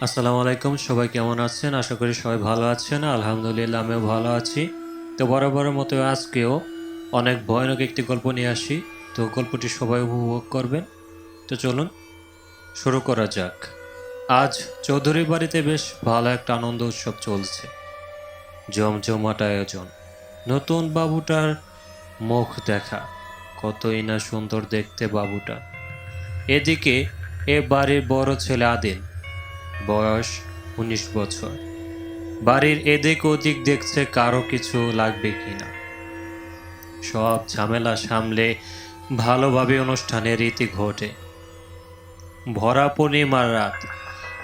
আসসালামু আলাইকুম, সবাই কেমন আছেন? আশা করি সবাই ভালো আছেন। আলহামদুলিল্লাহ, আমিও ভালো আছি। তো বরাবরের মতো আজকেও অনেক ভয়ানক একটি গল্প নিয়ে আসি। তো গল্পটি সবাই উপভোগ করবেন। তো চলুন, শুরু করা যাক। আজ চৌধুরী বাড়িতে বেশ ভালো একটা আনন্দ উৎসব চলছে। জমজমাট আয়োজন। নতুন বাবুটার মুখ দেখা। কতই না সুন্দর দেখতে বাবুটা। এদিকে এ বাড়ির বড় ছেলে আদিল বয়স উনিশ বছর। বাড়ির এদিক ওদিক দেখছে কারও কিছু লাগবে কিনা। সব ঝামেলা সামলে ভালোভাবে অনুষ্ঠানের রীতি ঘটে। ভরা পূর্ণিমার রাত।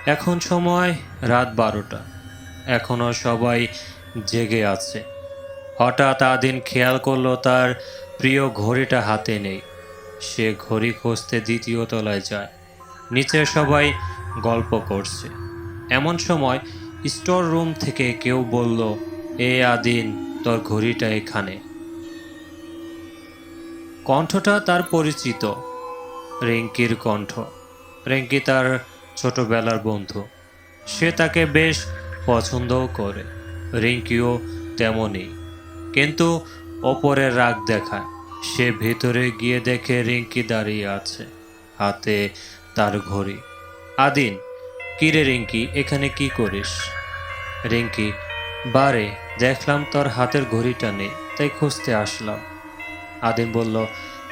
এখন সময় রাত বারোটা। এখনও সবাই জেগে আছে। হঠাৎ আদিন খেয়াল করল তার প্রিয় ঘড়িটা হাতে নেই। সে ঘড়ি খুঁজতে দ্বিতীয় তলায় যায়। নিচে সবাই গল্প করছে। এমন সময় স্টোর রুম থেকে কেউ বলল, এ আদিন, তোর ঘড়িটা এখানে। কণ্ঠটা তার পরিচিত, রিঙ্কির কণ্ঠ। রিঙ্কি তার ছোটবেলার বন্ধু। সে তাকে বেশ পছন্দও করে। রিঙ্কিও তেমনই। কিন্তু ওপরে রাগ দেখায়। সে ভেতরে গিয়ে দেখে রিঙ্কি দাঁড়িয়ে আছে, হাতে তার ঘড়ি। আদিন, কিরে রিঙ্কি, এখানে কি করিস? রিঙ্কি, বারে, দেখলাম তোর হাতের ঘড়িটা নেই, তাই খুঁজতে আসলাম। আদিন বলল,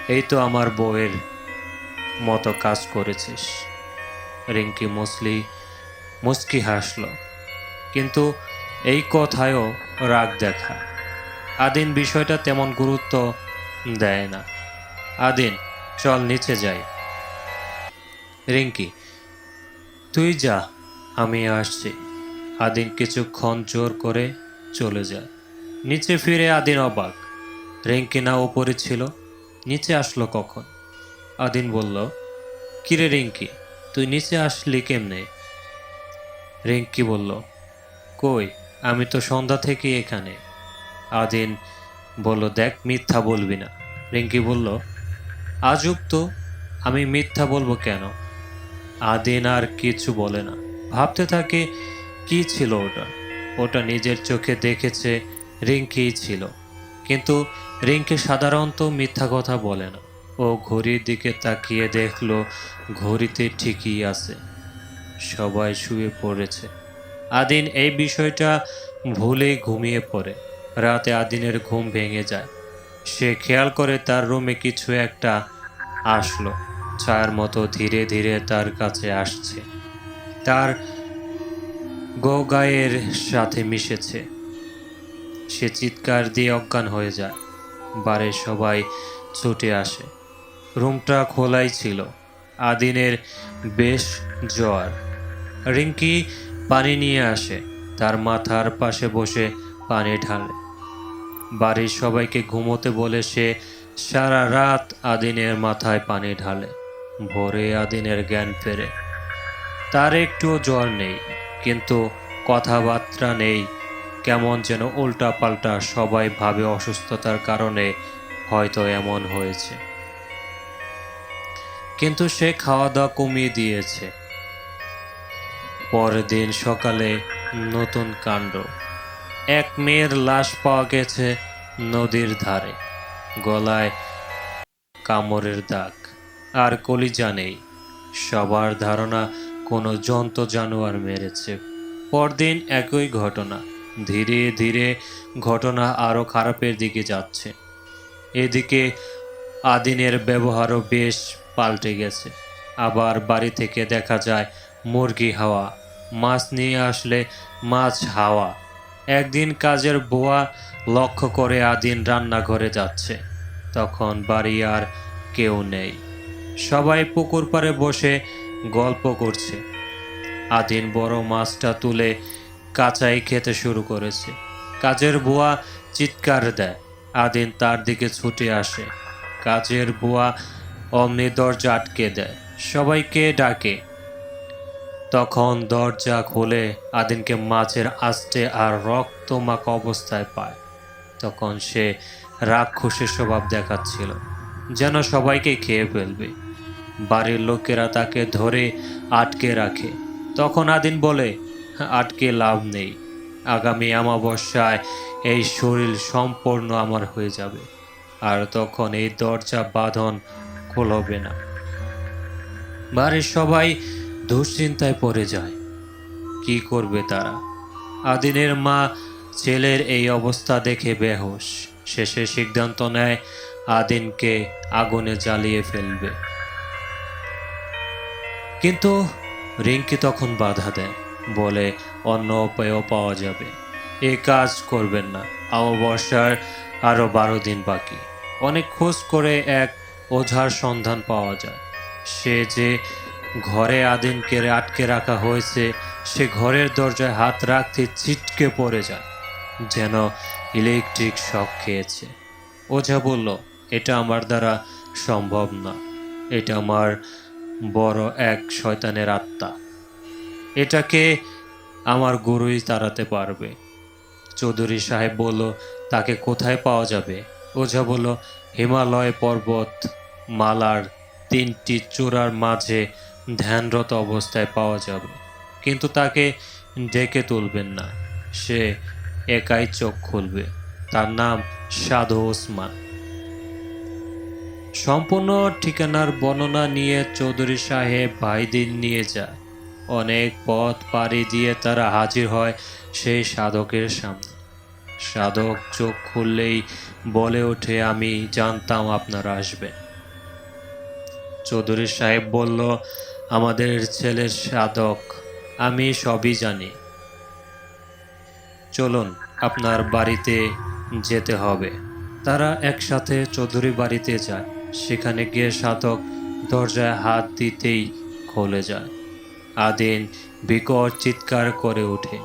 এই তো আমার বউয়ের মতো কাজ করেছিস। রিঙ্কি মুসলি, মুস্কি হাসল। কিন্তু এই কথায়ও রাগ দেখা। আদিন বিষয়টা তেমন গুরুত্ব দেয় না। আদিন, চল নিচে যাই। রিঙ্কি তুই যা, আমি আসছি। আদিন কিছুক্ষণ জোর করে চলে যায়। নিচে ফিরে আদিন অবাক। রিঙ্কি না ওপরে ছিল, নিচে আসলো কখন? আদিন বলল, কিরে রিঙ্কি, তুই নিচে আসলি কেমনে? রিঙ্কি বলল, কই, আমি তো সন্ধ্যা থেকে এখানে। আদিন বলল, দেখ, মিথ্যা বলবি না। রিঙ্কি বলল, আজব তো, আমি মিথ্যা বলব কেন? আদিন আর কিছু বলে না। ভাবতে থাকে, কি ছিল ওটা? ওটা নিজের চোখে দেখেছে রিঙ্কিই ছিল। কিন্তু রিঙ্কি সাধারণত মিথ্যা কথা বলে না। ও ঘড়ির দিকে তাকিয়ে দেখল, ঘড়িতে ঠিকই আছে। সবাই শুয়ে পড়েছে। আদিন এই বিষয়টা ভুলেই ঘুমিয়ে পড়ে। রাতে আদিনের ঘুম ভেঙে যায়। সে খেয়াল করে তার রুমে কিছু একটা আসলো। ছায়ার মতো ধীরে ধীরে তার কাছে আসছে। তার গোগায়ের সাথে মিশেছে। সে চিৎকার দিয়ে অজ্ঞান হয়ে যায়। বাড়ির সবাই ছুটে আসে। রুমটা খোলাই ছিল। আদিনের বেশ জ্বর। রিঙ্কি পানি নিয়ে আসে। তার মাথার পাশে বসে পানি ঢালে। বাড়ির সবাইকে ঘুমোতে বলে সে সারা রাত আদিনের মাথায় পানি ঢালে। ভোরে আদিনের জ্ঞান ফেরে। তার একটুও জ্বর নেই, কিন্তু কথাবার্তা নেই। কেমন যেন উল্টা পাল্টা সবাই ভাবে অসুস্থতার কারণে হয়তো এমন হয়েছে। কিন্তু সে খাওয়া দাওয়া কমিয়ে দিয়েছে। পরের দিন সকালে নতুন কাণ্ড। এক মেয়ের লাশ পাওয়া গেছে নদীর ধারে, গলায় কামড়ের দাগ। আর কলিজা নেই। সবার ধারণা, কোনো জন্ত জানোয়ার মেরেছে। পরদিন একই ঘটনা। ধীরে ধীরে ঘটনা আরও খারাপের দিকে যাচ্ছে। এদিকে আদিনের ব্যবহারও বেশ পাল্টে গেছে। আবার বাড়ি থেকে দেখা যায়, মুরগি হাওয়া, মাছ নিয়ে আসলে মাছ হাওয়া। একদিন কাজের বোয়া লক্ষ্য করে আদিন রান্নাঘরে যাচ্ছে। তখন বাড়ি আর কেউ নেই। সবাই পুকুর পাড়ে বসে গল্প করছে। আদিন বড় মাছটা তুলে কাঁচাই খেতে শুরু করেছে। কাজের বুয়া চিৎকার দেয়। আদিন তার দিকে ছুটে আসে। কাজের বুয়া অমনি দরজা আটকে দেয়। সবাইকে ডাকে। তখন দরজা খুলে আদিনকে মাছের আস্তে আর রক্তমাক অবস্থায় পায়। তখন সে রাক্ষসের স্বভাব দেখাচ্ছিল। যেন সবাইকে খেয়ে ফেলবে। বাড়ির লোকেরা তাকে ধরে আটকে রাখে। তখন আদিন বলে, আটকে লাভ নেই। আগামী অমাবস্যায় এই শরীর সম্পূর্ণ আমার হয়ে যাবে। আর তখন এই দরজা বাঁধন খোলবে না। বাড়ির সবাই দুশ্চিন্তায় পড়ে যায়। কি করবে তারা? আদিনের মা ছেলের এই অবস্থা দেখে বেহোশ শেষে সিদ্ধান্ত নেয় আদিনকে আগুনে জ্বালিয়ে ফেলবে। কিন্তু রিঙ্কি তখন বাধা দেয়, বলে, অন্য উপায়ও পাওয়া যাবে। এ কাজ করবেন না। অমাবস্যার আরও বারো দিন বাকি। অনেক খোঁজ করে এক ওঝার সন্ধান পাওয়া যায়। সে যে ঘরে আদিনকে আটকে রাখা হয়েছে, সে ঘরের দরজায় হাত রাখতে ছিটকে পড়ে যায়, যেন ইলেকট্রিক শক খেয়েছে। ওঝা বলল এটা আমার দ্বারা সম্ভব না। এটা আমার বড় এক শয়তানের আত্মা। এটাকে আমার গুরুই তাড়াতে পারবে। চৌধুরী সাহেব বলল, তাকে কোথায় পাওয়া যাবে? ওঝা বলল, হিমালয় পর্বত মালার তিনটি চূড়ার মাঝে ধ্যানরত অবস্থায় পাওয়া যাবে। কিন্তু তাকে ডেকে তুলবেন না। সে একাই চোখ খুলবে। তার নাম সাধু ওসমান। সম্পূর্ণ ঠিকানার বর্ণনা নিয়ে চৌধুরী সাহেব ভাইদিন নিয়ে যায়। অনেক পথ পাড়ি দিয়ে তারা হাজির হয় সেই সাধকের সামনে। সাধক চোখ খুললেই বলে ওঠে, আমি জানতাম আপনারা আসবেন। চৌধুরী সাহেব বলল, আমাদের ছেলের সাধক, আমি সবই জানি। চলুন, আপনার বাড়িতে যেতে হবে। তারা একসাথে চৌধুরী বাড়িতে যায়। সেখানে গিয়ে সাধক দরজায় হাত দিতেই খুলে যায়। আদিন বিকট চিৎকার করে ওঠে,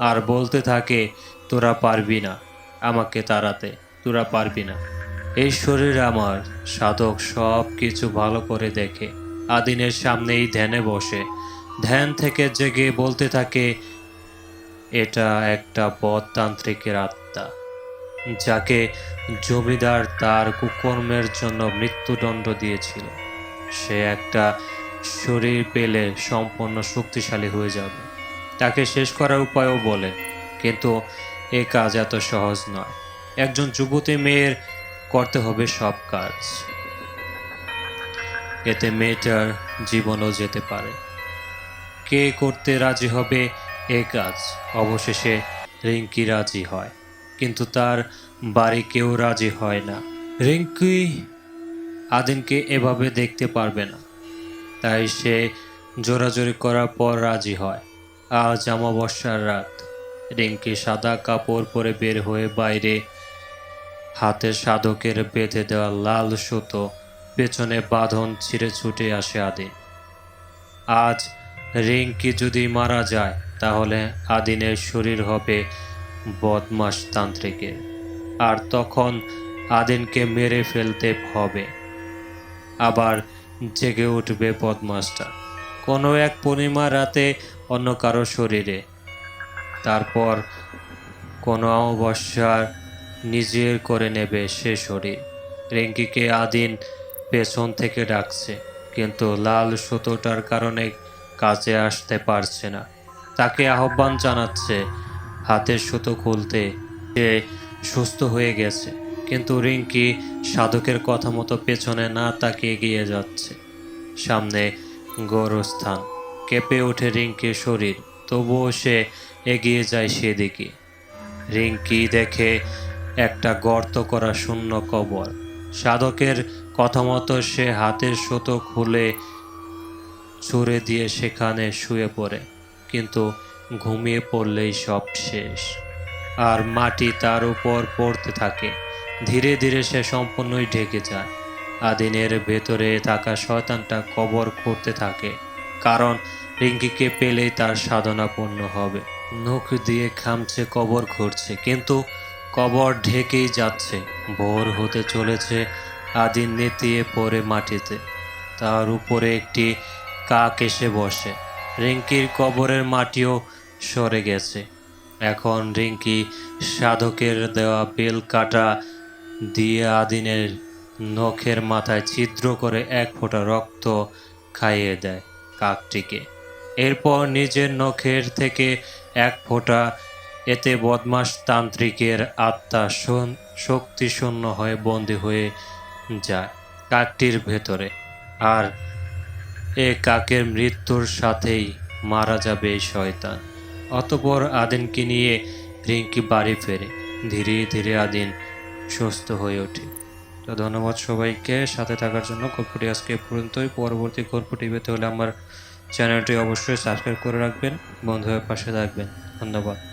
আর বলতে থাকে, তোরা পারবি না, আমাকে তাড়াতে, তোরা পারবি না। এই শরীর আমার, সাধক সব কিছু ভালো করে দেখে। আদিনের সামনেই ধ্যানে বসে, ধ্যান থেকে জেগে বলতে থাকে, এটা একটা বদতান্ত্রিকের আত্মা। যাকে জমিদার তার কুকর্মের জন্য মৃত্যুদণ্ড দিয়েছিল। সে একটা শরীর পেলে সম্পূর্ণ শক্তিশালী হয়ে যাবে। তাকে শেষ করার উপায়ও বলে, কিন্তু এ কাজ এত সহজ নয়। একজন যুবতী মেয়ের করতে হবে সব কাজ। এতে মেয়েটার জীবনও যেতে পারে। কে করতে রাজি হবে এ কাজ? অবশেষে রিঙ্কি রাজি হয়। কিন্তু তার বাড়ি কেউ রাজি হয় না। রিঙ্কি আদিনকে এভাবে দেখতে পারবে না। তাই সে জোরাজোরি করার পর রাজি হয়। আজ অমাবস্যার রাত। রিঙ্কি সাদা কাপড় পরে বের হয়ে বাইরে হাতে সাধকের বেঁধে দেওয়া লাল সুতো, পেছনে বাঁধন ছিঁড়ে ছুটে আসে আদিন। আজ রিঙ্কি যদি মারা যায়, তাহলে আদিনের শরীর হবে বদমাস তান্ত্রিকের আর তখন আদিনকে মেরে ফেলতে হবে। আবার জেগে উঠবে বদমাসটা। কোনো এক পূর্ণিমা রাতে অন্য কারও শরীরে। তারপর কোনো অমাবস্যার নিজের করে নেবে সে শরীর। রিঙ্কিকে আদিন পেছন থেকে ডাকছে, কিন্তু লাল সুতোটার কারণে কাজে আসতে পারছে না। তাকে আহ্বান জানাচ্ছে হাতের সুতো খুলতে। সে সুস্থ হয়ে গেছে। কিন্তু রিঙ্কি সাধকের কথা মতো পেছনে না তাকে এগিয়ে যাচ্ছে। সামনে গোরস্থান। কেঁপে ওঠে রিঙ্কির শরীর। তবুও সে এগিয়ে যায় সেদিকে। রিঙ্কি দেখে একটা গর্ত করা শূন্য কবর। সাধকের কথা মতো সে হাতের সুতো খুলে ছুঁড়ে দিয়ে সেখানে শুয়ে পড়ে। কিন্তু ঘুমিয়ে পড়লেই সব শেষ। আর মাটি তার উপর পড়তে থাকে। ধীরে ধীরে সে সম্পূর্ণই ঢেকে যায়। আদিনের ভেতরে থাকা শয়তানটা কবর করতে থাকে। কারণ রিঙ্কিকে পেলেই তার সাধনা পূর্ণ হবে। নখ দিয়ে খামছে, কবর ঘুরছে কিন্তু কবর ঢেকেই যাচ্ছে। ভোর হতে চলেছে আদিন নেতিয়ে পড়ে মাটিতে। তার উপরে একটি কাক এসে বসে। রিঙ্কির কবরের মাটিও সরে গেছে। এখন রিঙ্কি সাধকের দেওয়া বেল কাটা দিয়ে আদিনের নখের মাথায় ছিদ্র করে এক ফোঁটা রক্ত খাইয়ে দেয় কাকটিকে। এরপর নিজের নখের থেকে এক ফোঁটা এতে বদমাস তান্ত্রিকের আত্মা শূন- শক্তিশূন্য হয়ে বন্দী হয়ে যায় কাকটির ভেতরে। আর এ কাকের মৃত্যুর সাথেই মারা যাবে শয়তান। অতপর আদিনকে নিয়ে রিঙ্কি বাড়ি ফেরে। ধীরে ধীরে আদিন সুস্থ হয়ে ওঠে। তো ধন্যবাদ সবাইকে। সাথে থাকার জন্য গল্পটি আজকে পর্যন্তই। পরবর্তী গল্পটি পেতে হলে আমার চ্যানেলটি অবশ্যই সাবস্ক্রাইব করে রাখবেন। বন্ধুদের পাশে থাকবেন। ধন্যবাদ।